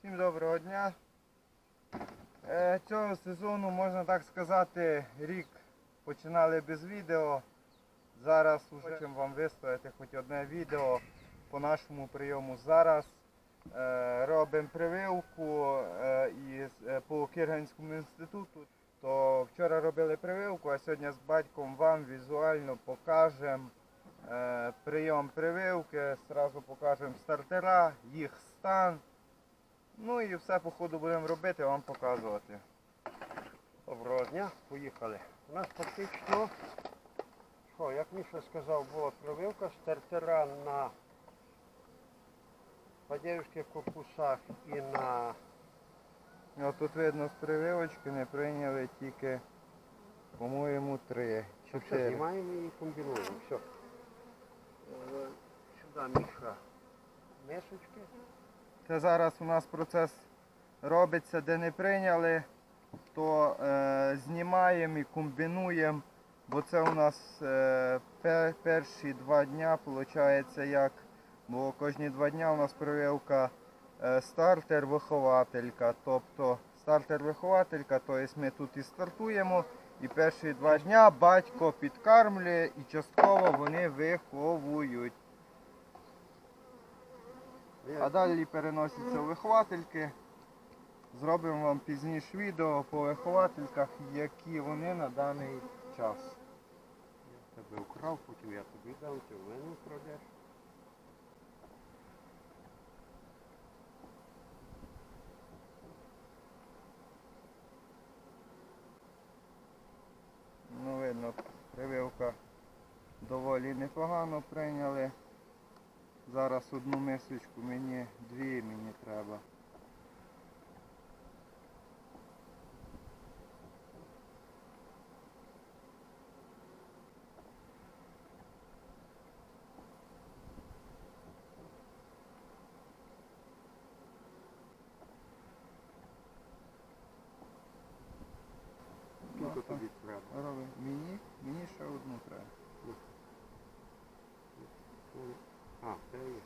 Всім доброго дня. Е, Цього сезону, можна так сказати, рік починали без відео. Зараз вже хочемо вам виставити хоч одне відео по нашому прийому. Зараз е, робимо прививку е, по Кирганському інституту. То вчора робили прививку, а сьогодні з батьком вам візуально покажемо прийом прививки, зразу покажемо стартера, їх стан. Ну і все по ходу будемо робити, вам показувати. Доброго дня, поїхали. У нас фактично, що, як Міша сказав, була прививка стартера на падєвських корпусах і на От тут видно з прививочки не прийняли тільки, по-моєму, три. все, знімаємо і комбінуємо. Все. Е, Сюди Міша мисочки. Це зараз у нас процес робиться, де не прийняли, то е, знімаємо і комбінуємо, бо це у нас е, пер- перші два дня, виходить, як, бо кожні два дня у нас прививка е, стартер-вихователька. Тобто стартер-вихователька, тобто ми тут і стартуємо, і перші два дня батько підкармлює і частково вони виховують. А далі переносяться виховательки. Зробимо вам пізніше відео по виховательках, які вони на даний час. Я тебе украв, потім я тобі дам, ти в мене вкрадеш. Ну, видно, прививка доволі непогано прийняли. Зараз одну мисочку мені, дві мені треба. Скільки тобі треба? Роби. Мені, мені ще одну треба. А, це є.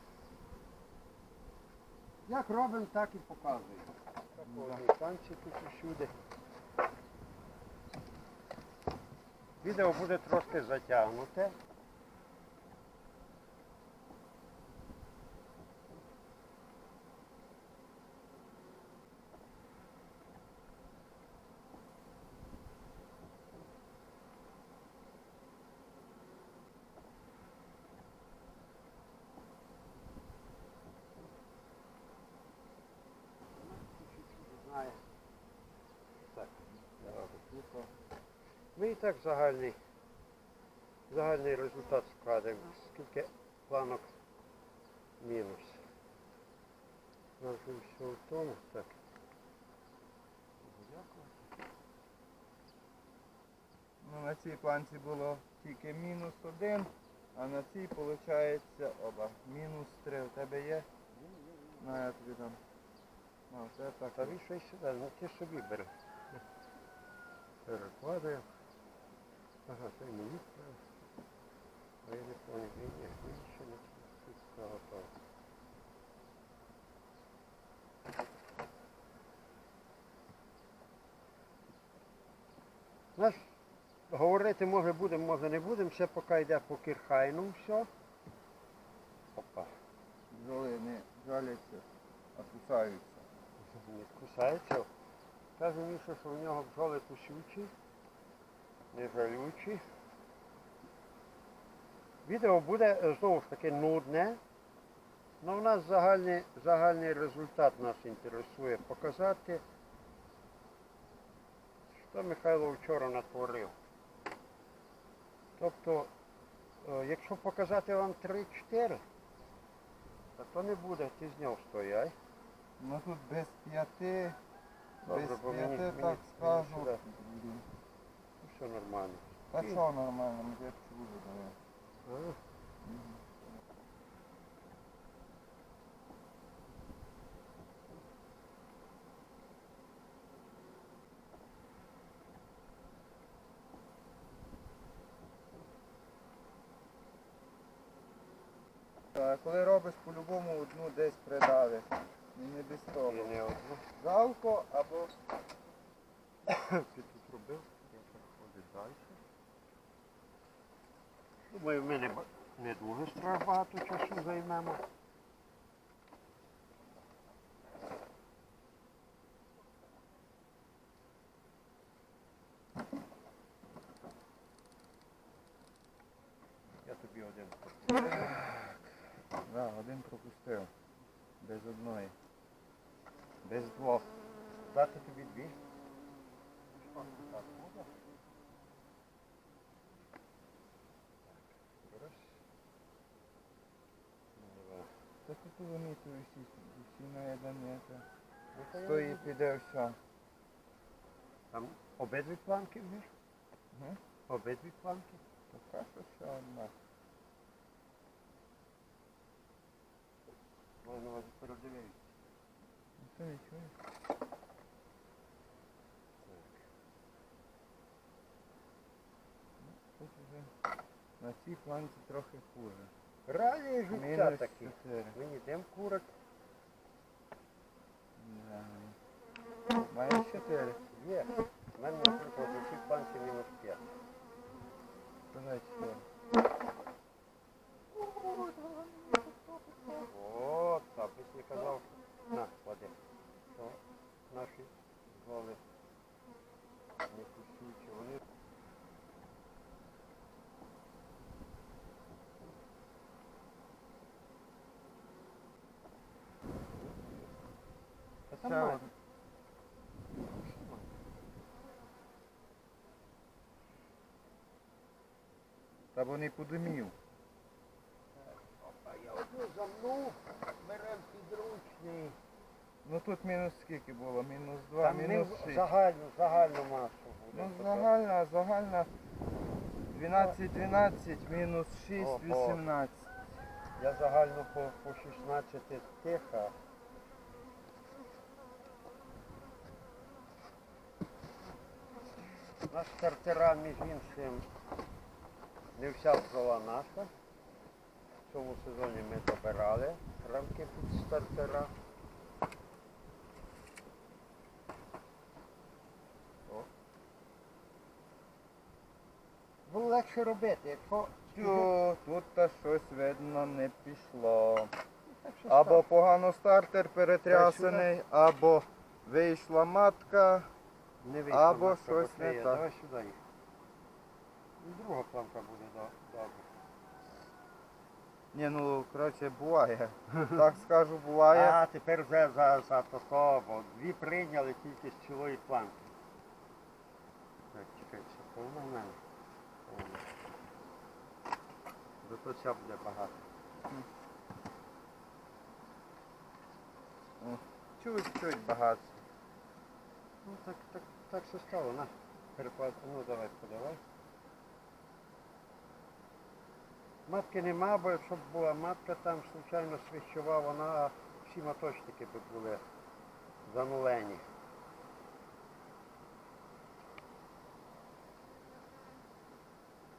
Як робимо, так і показуємо. Танці тут усюди. Відео буде трошки затягнуте. Знає. Так, давай тут. Ми і так загальний, загальний результат складемо. Скільки планок мінус. Нас все в тому. Так. Ну, на цій планці було тільки мінус один, а на цій виходить оба. Мінус три. У тебе є? На, я тобі дам. На, це так. Та вішай сюди, ну ти собі бери. Перекладаємо. Ага, це мені треба. А я не ні, ні, ще не все готово. Знаєш, говорити може будемо, може не будемо, все поки йде по кірхайну все. Опа. Бджоли не жаляться, а кусаються. Не кусається. Каже Міша, що в нього бджоли кусючі, не жалючі. Відео буде е, знову ж таки нудне, але в нас загальний, загальний результат нас інтересує показати, що Михайло вчора натворив. Тобто, е, якщо показати вам 3-4, то, не буде, ти зняв стояй. Ну тут без п'яти, без мені- п'яти, мені- так мені скажу. сюди. Все нормально. Та що нормально, ми тебе чули, давай. А? Коли робиш по-любому одну десь придавиш. І не без того. одну. Жалко або Ти тут робив, далі. Думаю, ми не, не дуже страх багато часу займемо. Я тобі один. Да, один пропустив. Без одної. Без двох. Дати тобі дві. Так, можна? Так, раз. Два. Та ти поломити всі, всі на один метр. Ну, то я Стої буду. піде все. Там обидві планки вміш? Угу. Обидві планки? Поки що ще одна. Можна вас передивитися. Ну це не чуєш? Тут вже на цій планці трохи хуже. Реалії життя Мінус такі. 4. Ми йдемо курок. Да. Маєш 4? Є. У мене, наприклад, у цій планці мінус 5. Давай 4. От, так, якщо казав, на, клади. То наші голи Та там Ще Та вони подумів. А я одну замнув, беремо підручний. Ну тут мінус скільки було? Мінус 2, Там мінус в 6. загальну, загальну масу буде. Ну загальна, загальна 12, 12, мінус 6, Ого. 18. Я загально по, по 16 тиха. Наш стартера, між іншим, не вся бджола наша. В цьому сезоні ми добирали рамки під стартера. О. Було легше робити, якщо Тю, тут та щось видно не пішло. Або погано стартер перетрясений, або вийшла матка. Не вийшло Або щось не так. Давай сюди їх. І Друга планка буде до- добре. Ні, ну коротше буває. Так скажу, буває. А тепер вже за, за то, бо дві прийняли тільки з цілої планки. Так, чекай, це повна в мене. Повна. Зато ця буде багато. Чуть-чуть багато. Ну так, так, все стало, на. Переклад, ну давай, подавай. Матки нема, бо якщо б була матка, там случайно свищова, вона всі маточники би були занулені.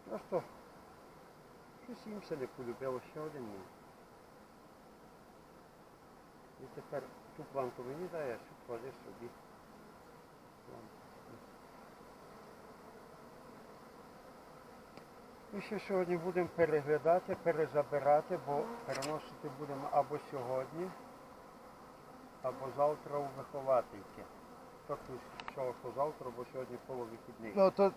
Просто щось їм не полюбило, ще один мій. І тепер ту планку мені даєш, клади собі. Ми ще сьогодні будемо переглядати, перезабирати, бо переносити будемо або сьогодні, або завтра у виховательки. Тобто, що, завтра, бо сьогодні половихідний. Ну то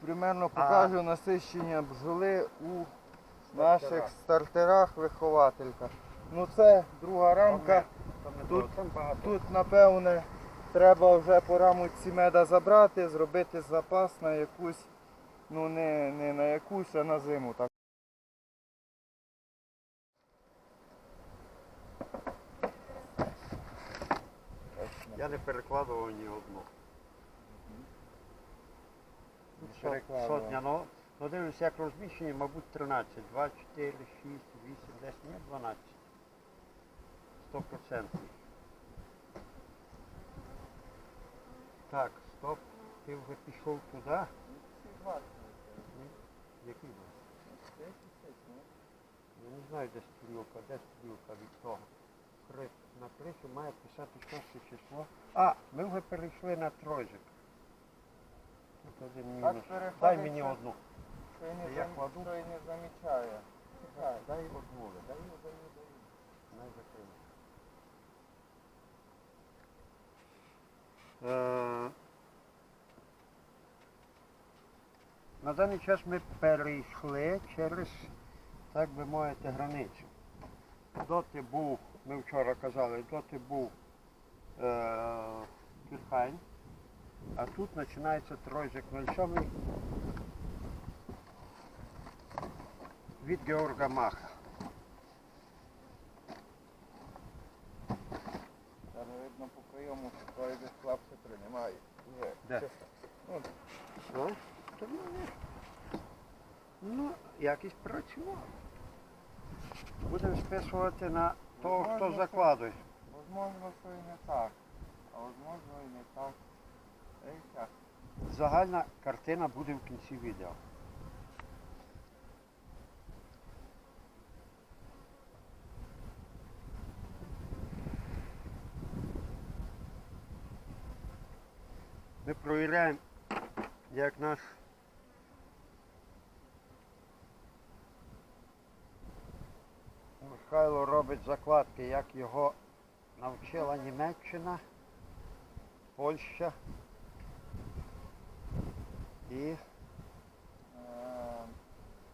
примерно покажу насищення бджоли у наших стартерах вихователька. Ну це друга рамка. Тут-. Тут напевне треба вже по рамці меда забрати, зробити запас на якусь, ну не, не на якусь, а на зиму. Так. Я не перекладував ні одну. Сотня, ну, ну дивлюся, як розміщені, мабуть, 13. 2, 4, 6, 8, 10, ні, 12. 100%. Так, стоп. Ти вже пішов туди. Який? був? Я не знаю, де стрілка, де стрілка від того. На кришу має писати шосте число. А, ми вже перейшли на тройжик. Тут один мінус. Дай мені одну. Що і не, Я зам... кладу. що і не замічає. Чекай. Дай одну, дай одну, дай одну. Най закрию. Е, На даний час ми перейшли через, так би мовити, границю. Доти був, ми вчора казали, доти був е, Кірхайн, а тут починається Тройжик 07 від Георга Маха. Там видно по прийому, що той десь приймає. Де? Ну, Ну, то ну, ні. ну, якість працював. Будемо списувати на того, хто закладує. Возможно, що і не так. А возможно і не так. Та так. Загальна картина буде в кінці відео. Ми провіряємо, як наш Михайло робить закладки, як його навчила Німеччина, Польща і, Е,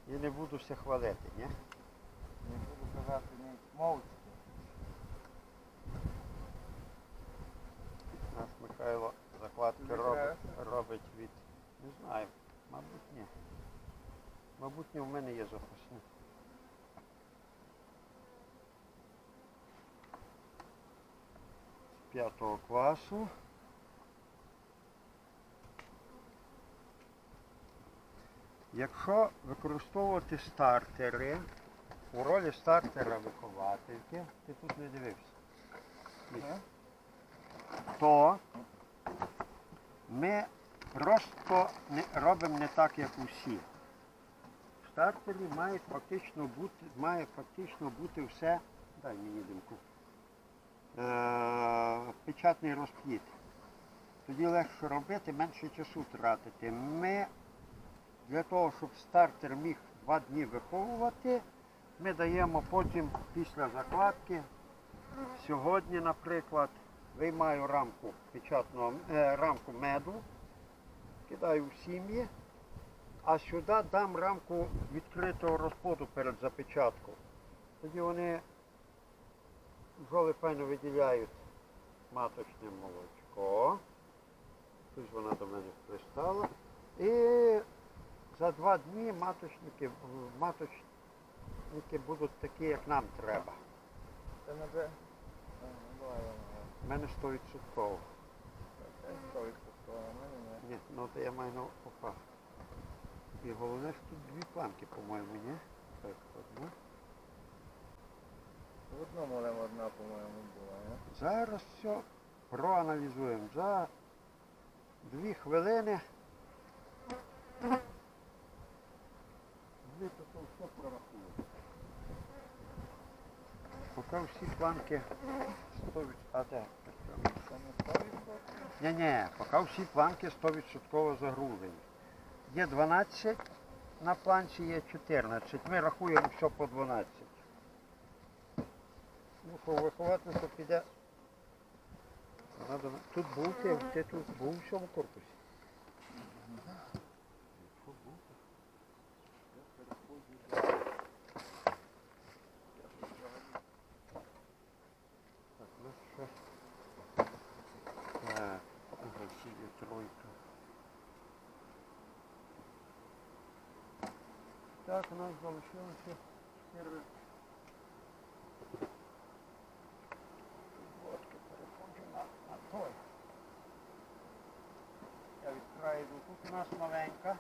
і не буду все хвалити, ні? не буду казати ні мовчки. Наш Михайло закладки робить, робить від. Не знаю, мабуть ні. Мабуть, ні, в мене є запасні. П'ятого класу. Якщо використовувати стартери, у ролі стартера виховательки, ти тут не дивився. Ага. то ми просто не, робимо не так, як усі. В стартері має фактично бути, має фактично бути все, дай мені димку, е, печатний розпліт. Тоді легше робити, менше часу тратити. Ми для того, щоб стартер міг два дні виховувати, ми даємо потім після закладки, сьогодні, наприклад, виймаю рамку печатного, е, рамку меду, кидаю в сім'ї, а сюди дам рамку відкритого розплоду перед запечаткою. Тоді вони бджоли файно виділяють маточне молочко. Ось вона до мене пристала. І за два дні маточники, маточники будуть такі, як нам треба. Це не давай, давай, У мене 100%. Це сто відсотків, а в мене ні. Ну то я маю на опа. І головне, що тут дві планки, по-моєму, ні? Так, одну. В одному лем одна, по-моєму, була, ні? Зараз все проаналізуємо. За дві хвилини. Ми тут все прорахуємо. Поки всі планки 100%. А де? Це не? Ні-ні, поки всі планки 100% загружені. Є 12 на планці, є 14. Ми рахуємо все по 12. Ну, що виховательство піде. Вона до нас- Тут був ти, ти тут був в цьому корпусі. Що був? Я переходжу далі. Так, у нас ще так, Росія тройка. Так, у нас залишилося чотири. йду. Тут у нас маленька,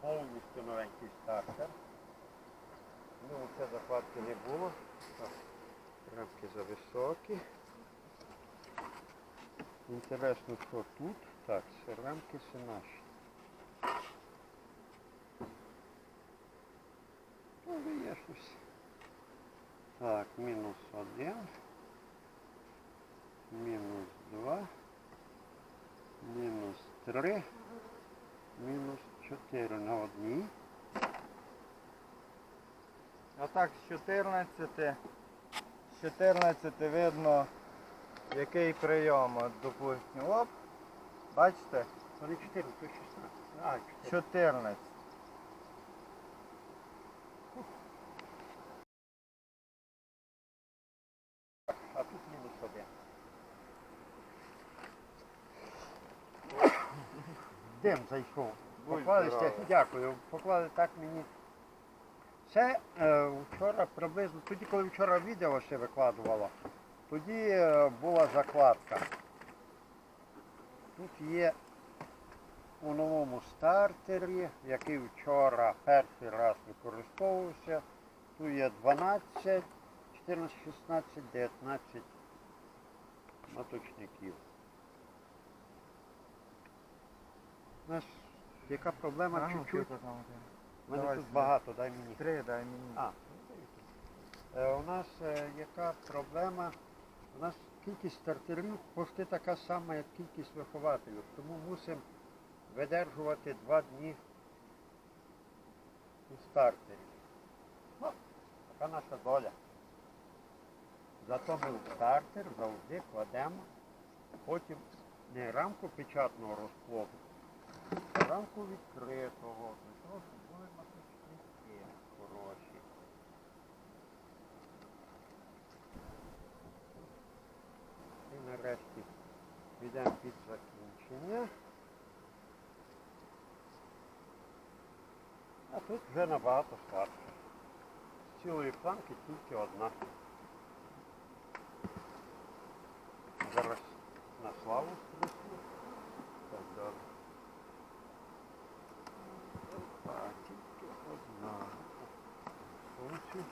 повністю новенький стартер. Ну, Це закладки не було. Рамки зависокі. Інтересно, що тут. Так, все рамки все наші. Ну, Але є щось. Так, мінус один. Мінус два. Мінус три. 4 на одній. Отак з 14, з 14 видно, який прийом. От, допустимо, оп, бачите, Це не 4, то 16. А, 14. 14. А тут мінус 1. Дим зайшов. Поклали ще, дякую, поклали так мені. Це е, вчора приблизно, тоді, коли вчора відео ще викладувало, тоді е, була закладка. Тут є у новому стартері, який вчора перший раз використовувався. Тут є 12, 14, 16, 19 моточників. Нас яка проблема чуть-чуть. У мене Давай тут багато, дай мені. Три дай мені. А, е, у нас е, яка проблема? У нас кількість стартерів почти така сама, як кількість вихователів. Тому мусимо видержувати два дні у стартері. Ну, така наша доля. Зато ми в стартер завжди кладемо потім не рамку печатного розплоду, а рамку відкритого, для того, щоб були маточники хороші. І нарешті йдемо під закінчення. А тут вже набагато слабше. З цілої планки тільки одна. Зараз на славу струсну. Так, добре. Опа, тільки одна. Сонцю.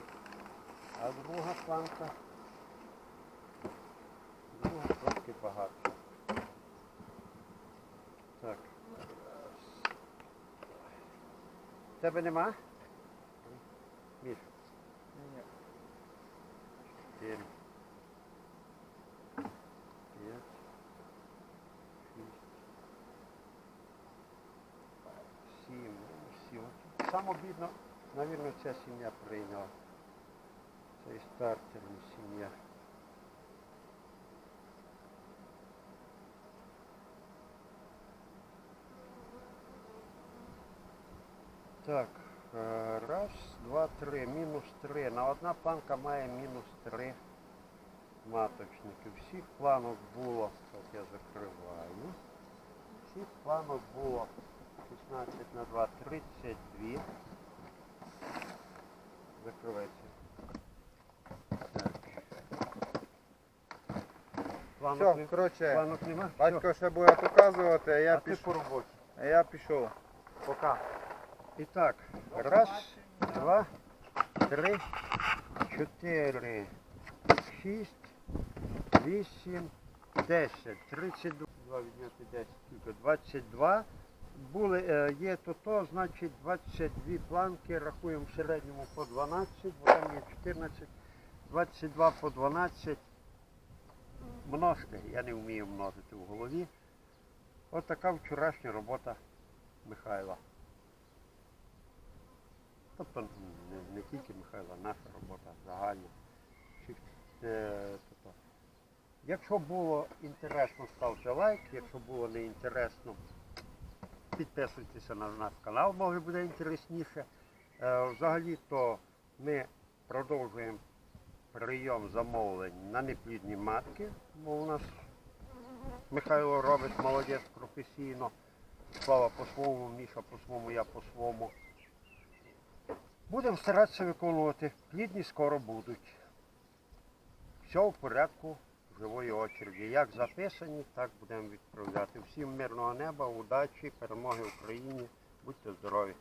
А друга планка. Друга трошки багатша. Так. Тебе нема? Міш, Ні. чотири. П'ять. Шість. Сім. Сім. Саме бідно, навірно, ця сім'я прийняла. Цей стартерна сім'я. Так, е, раз, два, три, мінус три. На одна планка має мінус три маточники. Всіх планок було, так я закриваю. Всіх планок було 16 на 2, 32. Закривається. Все, коротше, планок нема? батько ще буде показувати, а я а ти пішов. по роботі. А я пішов. Пока. І так, раз, два, три, чотири, шість, вісім, десять, тридцять два відняти десять, скільки? Двадцять два. Були, е, є то то, значить 22 планки, рахуємо в середньому по 12, бо там є 14, 22 по 12. Множте, я не вмію множити в голові. От така вчорашня робота Михайла. Тобто не, не тільки Михайла, наша робота загальна. Е, тобто, Якщо було інтересно, ставте лайк, якщо було не інтересно, підписуйтеся на наш канал, може буде інтересніше. Е, Взагалі то ми продовжуємо прийом замовлень на неплідні матки, бо у нас Михайло робить молодець професійно. Слава по-своєму, Міша по-своєму, я по-своєму. Будемо старатися виконувати. Плідні скоро будуть. Все в порядку живої очереді. Як записані, так будемо відправляти. Всім мирного неба, удачі, перемоги Україні. Будьте здорові.